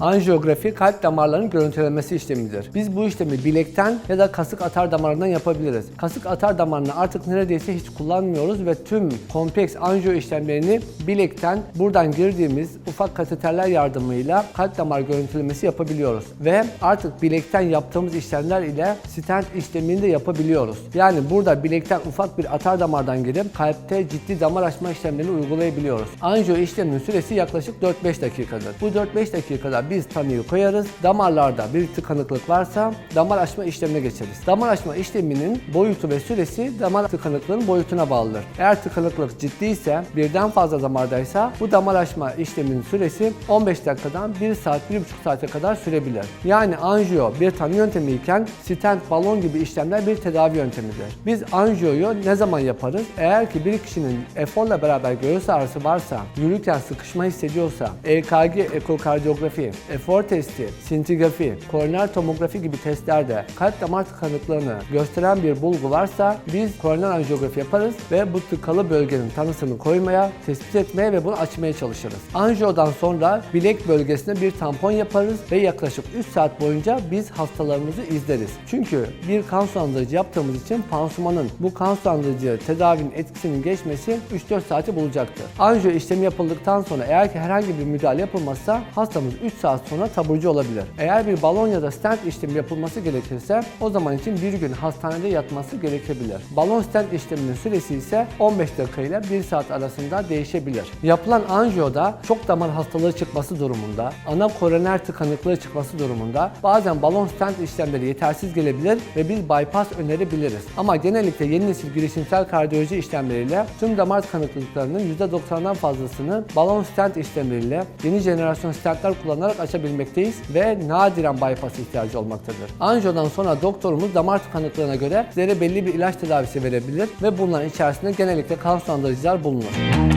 Anjiyografi kalp damarlarının görüntülenmesi işlemidir. Biz bu işlemi bilekten ya da kasık atar damarından yapabiliriz. Kasık atar damarını artık neredeyse hiç kullanmıyoruz ve tüm kompleks anjiyo işlemlerini bilekten buradan girdiğimiz ufak kateterler yardımıyla kalp damar görüntülemesi yapabiliyoruz. Ve artık bilekten yaptığımız işlemler ile stent işlemini de yapabiliyoruz. Yani burada bilekten ufak bir atar damardan girip kalpte ciddi damar açma işlemlerini uygulayabiliyoruz. Anjiyo işleminin süresi yaklaşık 4-5 dakikadır. Bu 4-5 dakikada biz tanıyı koyarız. Damarlarda bir tıkanıklık varsa damar açma işlemine geçeriz. Damar açma işleminin boyutu ve süresi damar tıkanıklığının boyutuna bağlıdır. Eğer tıkanıklık ciddiyse, birden fazla damardaysa bu damar açma işleminin süresi 15 dakikadan 1 saat, 1,5 saate kadar sürebilir. Yani anjiyo bir tanı yöntemi iken stent, balon gibi işlemler bir tedavi yöntemidir. Biz anjiyoyu ne zaman yaparız? Eğer ki bir kişinin eforla beraber göğüs ağrısı varsa, yürürken sıkışma hissediyorsa, EKG, ekokardiyografi, efor testi, sintigrafi, koroner tomografi gibi testlerde kalp damar tıkanıklığını gösteren bir bulgu varsa biz koroner anjiyografi yaparız ve bu tıkalı bölgenin tanısını koymaya, tespit etmeye ve bunu açmaya çalışırız. Anjiyodan sonra bilek bölgesine bir tampon yaparız ve yaklaşık 3 saat boyunca biz hastalarımızı izleriz. Çünkü bir kan sulandırıcı yaptığımız için pansumanın bu kan sulandırıcı tedavinin etkisinin geçmesi 3-4 saati bulacaktır. Anjiyo işlemi yapıldıktan sonra eğer ki herhangi bir müdahale yapılmazsa hastamız 3 saat sonra taburcu olabilir. Eğer bir balon ya da stent işlemi yapılması gerekirse o zaman için bir gün hastanede yatması gerekebilir. Balon stent işleminin süresi ise 15 dakika ile 1 saat arasında değişebilir. Yapılan anjiyoda çok damar hastalığı çıkması durumunda, ana koroner tıkanıklığı çıkması durumunda bazen balon stent işlemleri yetersiz gelebilir ve biz bypass önerebiliriz. Ama genellikle yeni nesil girişimsel kardiyoloji işlemleriyle tüm damar tıkanıklıklarının %90'dan fazlasını balon stent işlemleriyle yeni jenerasyon stentler kullanarak açabilmekteyiz ve nadiren bypass ihtiyacı olmaktadır. Anjiyodan sonra doktorumuz damar tıkanıklığına göre sizlere belli bir ilaç tedavisi verebilir ve bunların içerisinde genellikle kan sulandırıcılar bulunur.